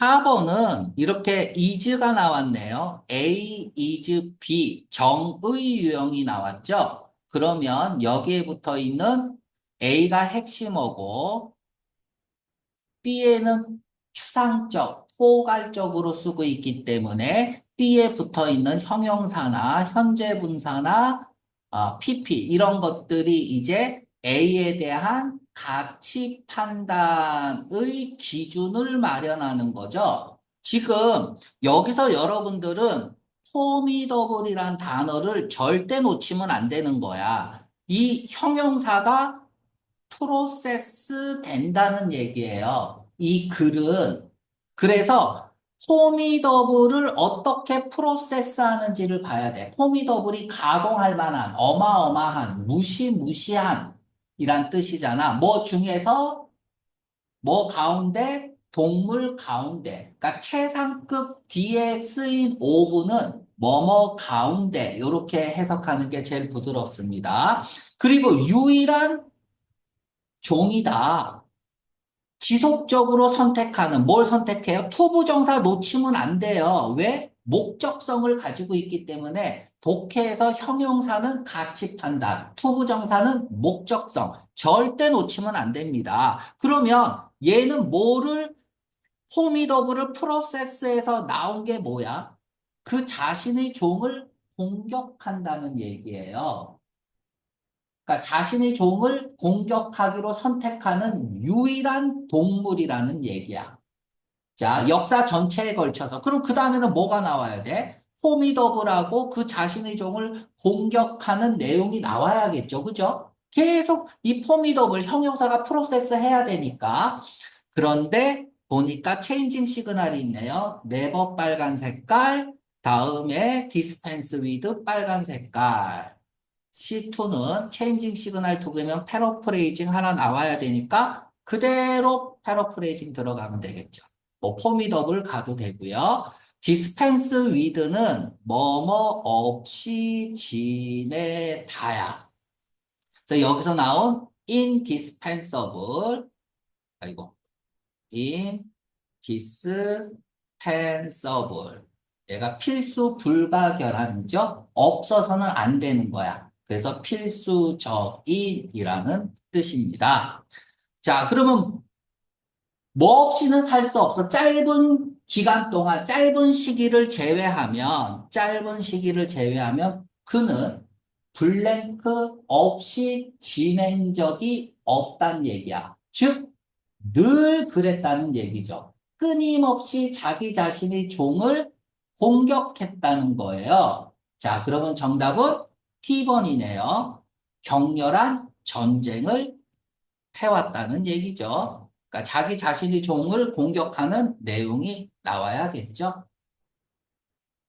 4번은 이렇게 is가 나왔네요. A is B 정의 유형이 나왔죠. 그러면 여기에 붙어 있는 A가 핵심어고 B에는 추상적, 포괄적으로 쓰고 있기 때문에 B에 붙어 있는 형용사나 현재 분사나 어, PP 이런 것들이 이제 A에 대한 가치 판단의 기준을 마련하는 거죠. 지금 여기서 여러분들은 포미더블이란 단어를 절대 놓치면 안 되는 거야. 이 형용사가 프로세스 된다는 얘기예요. 이 글은. 그래서 포미더블을 어떻게 프로세스 하는지를 봐야 돼. 포미더블이 가공할 만한 어마어마한 무시무시한 이란 뜻이잖아. 뭐 중에서 뭐 가운데 동물 가운데 그러니까 최상급 뒤에 쓰인 오브는 뭐뭐 가운데 이렇게 해석하는 게 제일 부드럽습니다. 그리고 유일한 종이다. 지속적으로 선택하는 뭘 선택해요? 투부정사 놓치면 안 돼요. 왜? 목적성을 가지고 있기 때문에 독해에서 형용사는 가치 판단, 투부정사는 목적성 절대 놓치면 안 됩니다. 그러면 얘는 뭐를 포미더블을 프로세스에서 나온 게 뭐야? 그 자신의 종을 공격한다는 얘기예요. 그러니까 자신의 종을 공격하기로 선택하는 유일한 동물이라는 얘기야. 자, 역사 전체에 걸쳐서. 그럼 그 다음에는 뭐가 나와야 돼? 포미더블하고 그 자신의 종을 공격하는 내용이 나와야겠죠. 그죠? 계속 이 포미더블 형용사가 프로세스 해야 되니까. 그런데 보니까 체인징 시그널이 있네요. 네버 빨간 색깔, 다음에 디스펜스 위드 빨간 색깔. C2는 체인징 시그널 두 개면 패러프레이징 하나 나와야 되니까 그대로 패러프레이징 들어가면 되겠죠. 뭐 포미더블 가도 되고요. 디스펜스 위드는 뭐뭐 없이 지내다야. 그래서 여기서 나온 indispensable 아이고 indispensable 얘가 필수 불가결함이죠. 없어서는 안 되는 거야. 그래서 필수적인이라는 뜻입니다. 자, 그러면 뭐 없이는 살 수 없어. 짧은 기간 동안, 짧은 시기를 제외하면, 짧은 시기를 제외하면 그는 블랭크 없이 지낸 적이 없다는 얘기야. 즉, 늘 그랬다는 얘기죠. 끊임없이 자기 자신의 종을 공격했다는 거예요. 자, 그러면 정답은 T번이네요. 격렬한 전쟁을 해왔다는 얘기죠. 그러니까 자기 자신의 종을 공격하는 내용이 나와야겠죠.